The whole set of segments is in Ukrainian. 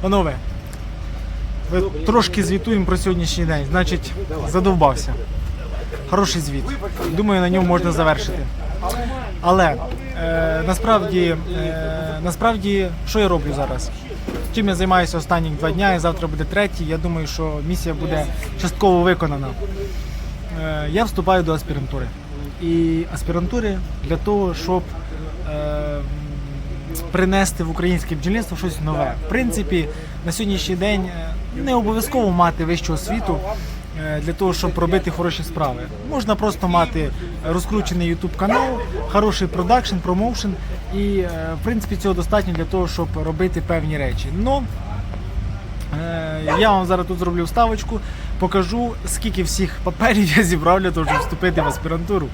Панове, ви трошки звітуємо про сьогоднішній день. Значить, задовбався. Хороший звіт. Думаю, на ньому можна завершити. Але е, насправді, е, насправді, що я роблю зараз? Чим я займаюся останні два дня, і завтра буде третій. Я думаю, що місія буде частково виконана. Е, я вступаю до аспірантури. І аспірантури для того, щоб е, принести в українське бджільництво щось нове. В принципі, на сьогоднішній день е, не обов'язково мати вищу освіту е, для того, щоб робити хороші справи. Можна просто мати розкручений YouTube канал, хороший продакшн, промоушен, і е, в принципі цього достатньо для того, щоб робити певні речі. Но Я вам зараз тут зроблю вставочку, покажу, скільки всіх паперів я зібрав для того, щоб вступити в аспірантуру.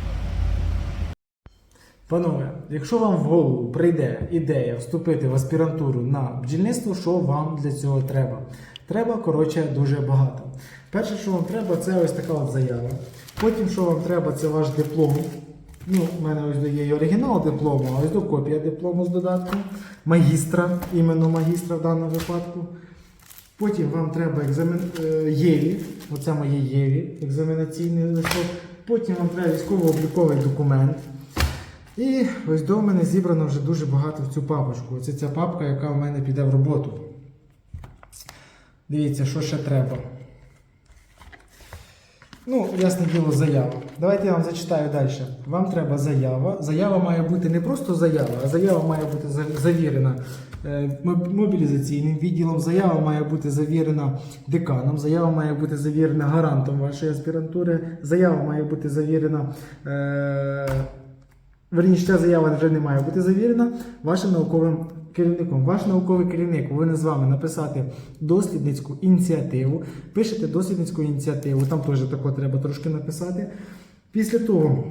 Панове, якщо вам в голову прийде ідея вступити в аспірантуру на бджільництво, що вам для цього треба? Треба, коротше, дуже багато. Перше, що вам треба, це ось така от заява. Потім, що вам треба, це ваш диплом. Ну, у мене ось є і оригінал диплому, а ось до копія диплому з додатком. Магістра, іменно магістра в даному випадку. Потім вам треба екзамен... е, ЄВІ, оце моє ЄВІ, екзаменаційний листок. Потім вам треба військово-обліковий документ. І ось до мене зібрано вже дуже багато в цю папочку. Оце ця папка, яка в мене піде в роботу. Дивіться, що ще треба. Ну, ясне діло, заява. Давайте я вам зачитаю далі. Вам треба заява. Заява має бути не просто заява, а заява має бути завірена е, мобілізаційним відділом. Заява має бути завірена деканом. Заява має бути завірена гарантом вашої аспірантури. Заява має бути завірена. Е- Верніше, ця заява вже не має бути завірена вашим науковим керівником. Ваш науковий керівник повинен з вами написати дослідницьку ініціативу. Пишете дослідницьку ініціативу, там теж тако треба трошки написати. Після того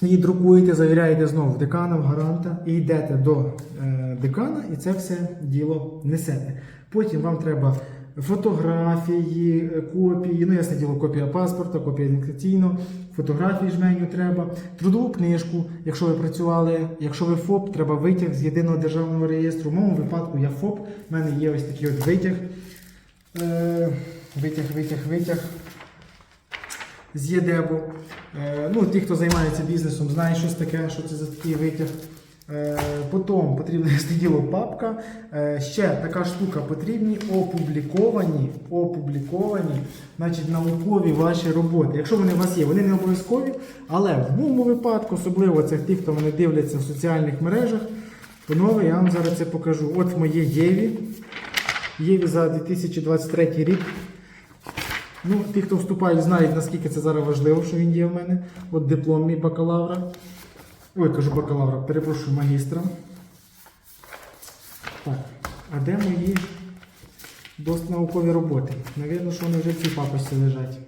її друкуєте, завіряєте знову в декана, в гаранта і йдете до е, декана, і це все діло несете. Потім вам треба фотографії, е, копії, ну ясне діло, копія паспорта, копія ідентифікаційного, фотографії жменю треба, трудову книжку, якщо ви працювали, якщо ви ФОП, треба витяг з єдиного державного реєстру. В моєму випадку я ФОП, в мене є ось такий от витяг. Е, витяг, витяг, витяг з ЄДЕБу. Е, ну, ті, хто займається бізнесом, знають щось таке, що це за такий витяг. Е, потім потрібно діло папка. Е, ще така штука потрібні опубліковані, опубліковані значить, наукові ваші роботи. Якщо вони у вас є, вони не обов'язкові, але в моєму випадку, особливо це ті, хто мене дивляться в соціальних мережах, панове, я вам зараз це покажу. От моє Єві. Єві за 2023 рік. Ну, ті, хто вступають, знають, наскільки це зараз важливо, що він є в мене. От диплом мій бакалавра. Ой, кажу бакалавра, перепрошую магістра. Так, а де мої досить наукові роботи? Навірно, що вони вже в цій папочці лежать.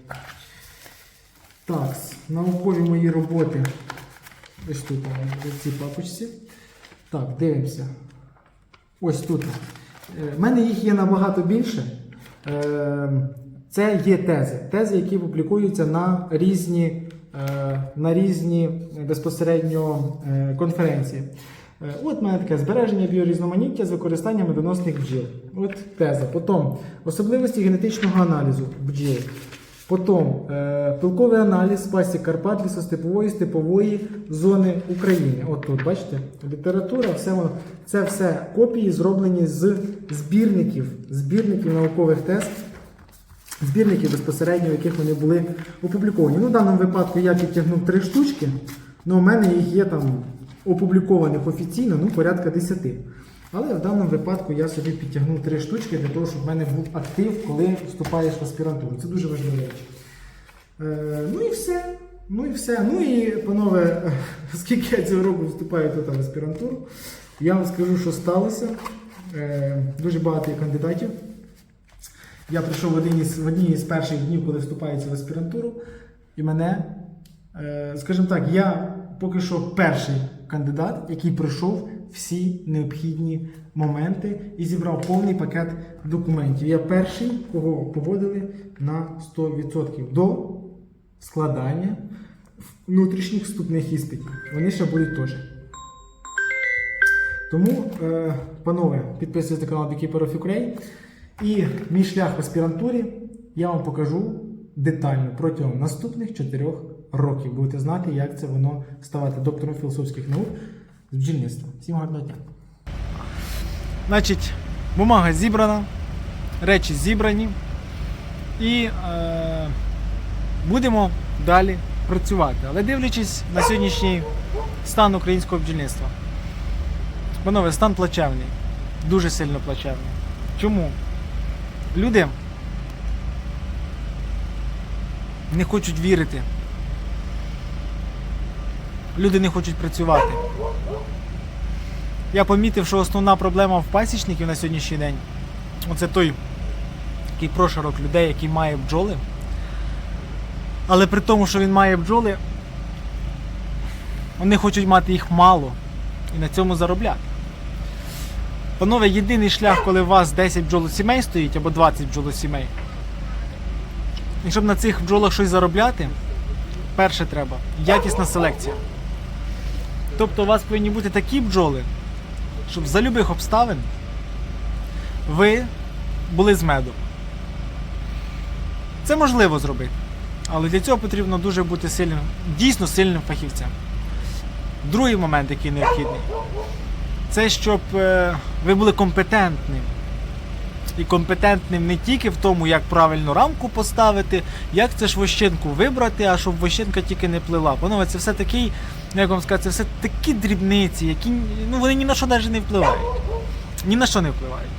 Так, наукові мої роботи. Ось тут в цій папочці. Так, дивимося. Ось тут. У мене їх є набагато більше. Е, Це є тези. Тези, які публікуються на різні, е, на різні безпосередньо е, конференції. Е, От мене таке збереження біорізноманіття з використанням медоносних бджіл. От теза. Потім особливості генетичного аналізу бджіл. Потім е, пилковий аналіз пасік Карпат лісостепової степової зони України. От тут, бачите, література, все це все копії зроблені з збірників, збірників наукових тез, збірників безпосередньо, в яких вони були опубліковані. Ну, в даному випадку я підтягнув три штучки, але у мене їх є там опублікованих офіційно, ну, порядка 10. Але в даному випадку я собі підтягнув три штучки для того, щоб в мене був актив, коли вступаєш в аспірантуру. Це дуже важлива річ. Е, ну і все. Ну і все. Ну і, панове, оскільки я цього року вступаю тут в аспірантуру, я вам скажу, що сталося. Е, дуже багато є кандидатів. Я прийшов в один із, в одній із перших днів, коли вступається в аспірантуру, і мене, е, скажімо так, я поки що перший кандидат, який пройшов всі необхідні моменти і зібрав повний пакет документів. Я перший, кого погодили на 100% до складання внутрішніх вступних іспитів. Вони ще будуть теж. Тому, е, панове, підписуйтесь на канал Beekeeper. І мій шлях в аспірантурі я вам покажу детально протягом наступних 4 років. Будете знати, як це воно ставати доктором філософських наук з бджільництва. Всім гарного дня. Значить, бумага зібрана, речі зібрані. І е, будемо далі працювати. Але дивлячись на сьогоднішній стан українського бджільництва. Панове, стан плачевний. Дуже сильно плачевний. Чому? Люди не хочуть вірити. Люди не хочуть працювати. Я помітив, що основна проблема в пасічників на сьогоднішній день оце той такий прошарок людей, який має бджоли. Але при тому, що він має бджоли, вони хочуть мати їх мало і на цьому заробляти. Панове, єдиний шлях, коли у вас 10 бджолосімей стоїть або 20 бджолосімей. І щоб на цих бджолах щось заробляти, перше треба якісна селекція. Тобто у вас повинні бути такі бджоли, щоб за любих обставин ви були з медом. Це можливо зробити. Але для цього потрібно дуже бути сильним, дійсно сильним фахівцем. Другий момент, який необхідний, це щоб е, ви були компетентним. І компетентним не тільки в тому, як правильно рамку поставити, як це ж вощенку вибрати, а щоб вощенка тільки не плила. Панове, це все такий, ну, як вам сказати, це все такі дрібниці, які ну, вони ні на що навіть не впливають. Ні на що не впливають.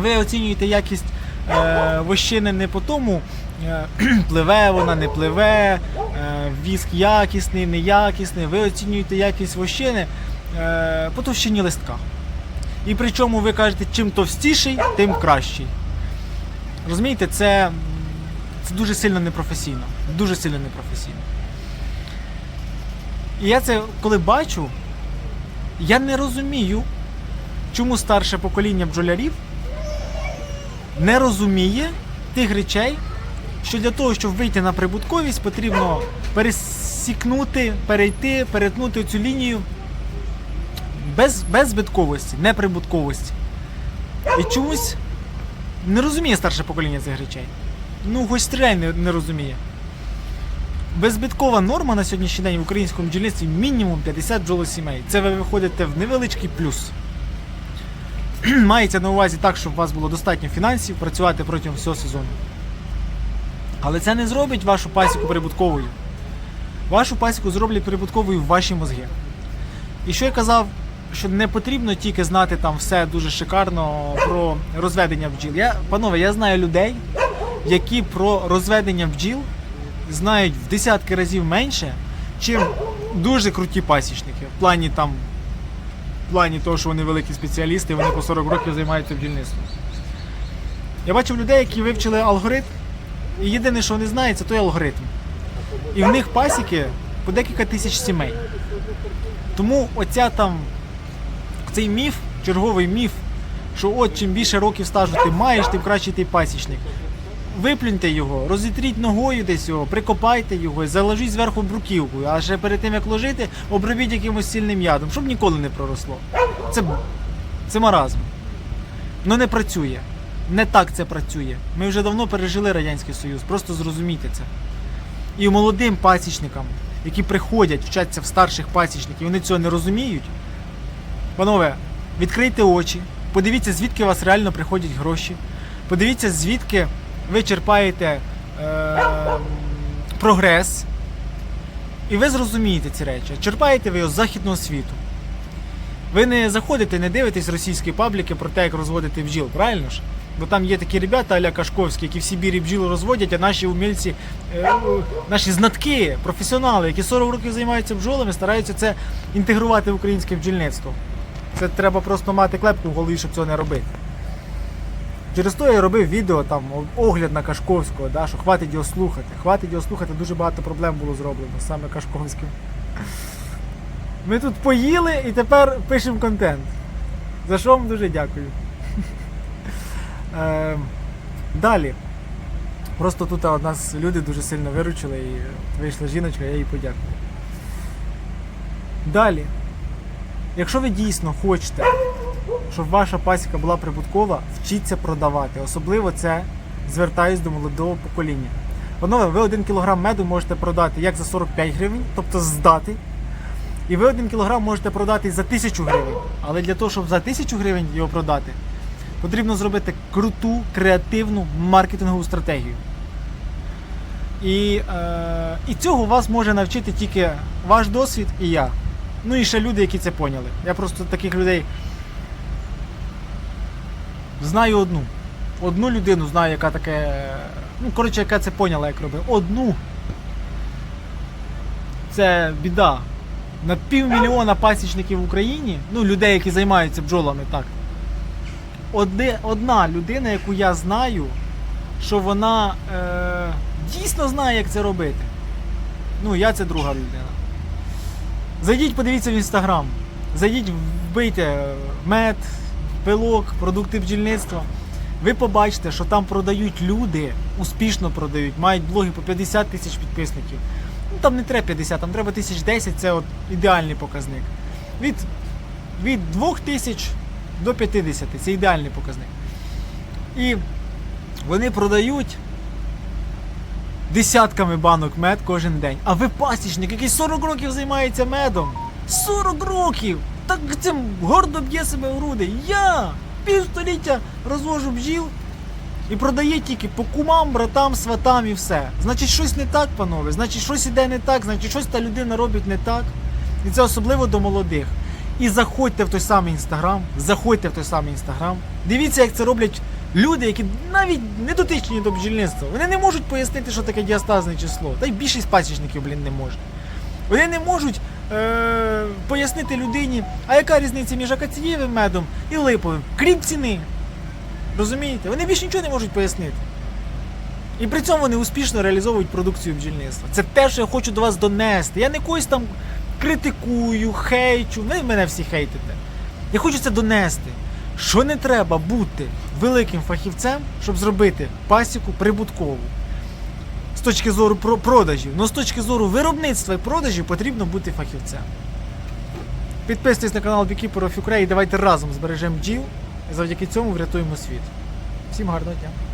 Ви оцінюєте якість е, вощини не по тому, е, пливе вона, не пливе, е, віск якісний, неякісний. Ви оцінюєте якість вощини по товщині листка. І причому ви кажете, чим товстіший, тим кращий. Розумієте, це, це дуже сильно непрофесійно. Дуже сильно непрофесійно. І я це коли бачу, я не розумію, чому старше покоління бджолярів не розуміє тих речей, що для того, щоб вийти на прибутковість, потрібно пересікнути, перейти, перетнути цю лінію без, без збитковості, неприбутковості. І чомусь не розуміє старше покоління цих речей. Ну, хоч стріляй не, не розуміє. Беззбиткова норма на сьогоднішній день в українському бджільництві мінімум 50 бджолосімей. Це ви виходите в невеличкий плюс. Мається на увазі так, щоб у вас було достатньо фінансів працювати протягом всього сезону. Але це не зробить вашу пасіку прибутковою. Вашу пасіку зроблять прибутковою ваші мозги. І що я казав, що не потрібно тільки знати там все дуже шикарно про розведення бджіл. Я, панове, я знаю людей, які про розведення бджіл знають в десятки разів менше, чим дуже круті пасічники. В плані там, в плані того, що вони великі спеціалісти, вони по 40 років займаються бджільництвом. Я бачив людей, які вивчили алгоритм, і єдине, що вони знають, це той алгоритм. І в них пасіки по декілька тисяч сімей. Тому оця там цей міф, черговий міф, що от чим більше років стажу ти маєш, тим краще ти пасічник. Виплюньте його, розітріть ногою десь його, прикопайте його, заложіть зверху бруківкою, а ще перед тим як ложити, обробіть якимось сильним ядом, щоб ніколи не проросло. Це, це маразм. Ну не працює. Не так це працює. Ми вже давно пережили Радянський Союз, просто зрозумійте це. І молодим пасічникам, які приходять, вчаться в старших пасічників, вони цього не розуміють. Панове, відкрийте очі, подивіться, звідки у вас реально приходять гроші. Подивіться, звідки ви черпаєте е, прогрес. І ви зрозумієте ці речі. Черпаєте ви його з західного світу. Ви не заходите, не дивитесь російські пабліки про те, як розводити бджіл, правильно ж? Бо там є такі ребята Аля Кашковські, які в Сибірі бджіл розводять, а наші умільці, е, наші знатки, професіонали, які 40 років займаються бджолами, стараються це інтегрувати в українське бджільництво. Це треба просто мати клепку в голові, щоб цього не робити. Через то я робив відео, там, огляд на Кашковського, да, що хватить його слухати. Хватить його слухати, дуже багато проблем було зроблено саме Кашковським. Ми тут поїли і тепер пишемо контент. За що вам дуже дякую. Е, Далі. Просто тут от нас люди дуже сильно виручили і вийшла жіночка, я їй подякую. Далі. Якщо ви дійсно хочете щоб ваша пасіка була прибуткова, вчіться продавати. Особливо це звертаюсь до молодого покоління. Панове, ви 1 кг меду можете продати як за 45 гривень, тобто здати. І ви 1 кг можете продати за 1000 гривень. Але для того, щоб за 1000 гривень його продати, потрібно зробити круту, креативну маркетингову стратегію. І, е, і цього вас може навчити тільки ваш досвід і я. Ну і ще люди, які це поняли. Я просто таких людей знаю одну. Одну людину знаю, яка таке. Ну, коротше, яка це поняла, як робить. Одну. Це біда. На півмільйона пасічників в Україні, ну, людей, які займаються бджолами, так. Одне, одна людина, яку я знаю, що вона е, дійсно знає, як це робити. Ну, я це друга людина. Зайдіть, подивіться в інстаграм. Зайдіть, вбийте мед, пилок, продукти бджільництва. Ви побачите, що там продають люди, успішно продають, мають блоги по 50 тисяч підписників. Ну там не треба 50, там треба тисяч 10, це от ідеальний показник. Від, від 2 тисяч до 50 це ідеальний показник. І вони продають десятками банок мед кожен день. А ви пасічник, який 40 років займається медом. 40 років! Так цим гордо б'є себе в груди. Я півстоліття розвожу бджіл і продає тільки по кумам, братам, сватам і все. Значить, щось не так, панове. Значить, щось іде не так, значить, щось та людина робить не так. І це особливо до молодих. І заходьте в той самий інстаграм, заходьте в той самий інстаграм. Дивіться, як це роблять люди, які навіть не дотичні до бджільництва. Вони не можуть пояснити, що таке діастазне число. Та й більшість пасічників, блін, не може. Вони не можуть е- пояснити людині, а яка різниця між акацієвим медом і липовим, крім ціни. Розумієте? Вони більше нічого не можуть пояснити. І при цьому вони успішно реалізовують продукцію бджільництва. Це те, що я хочу до вас донести. Я не когось там критикую, хейчу. Ви мене всі хейтите. Я хочу це донести. Що не треба бути великим фахівцем, щоб зробити пасіку прибуткову. З точки зору продажів. Ну з точки зору виробництва і продажів потрібно бути фахівцем. Підписуйтесь на канал Beekeeper of Ukraine і давайте разом збережемо бджіл і завдяки цьому врятуємо світ. Всім гарного дня!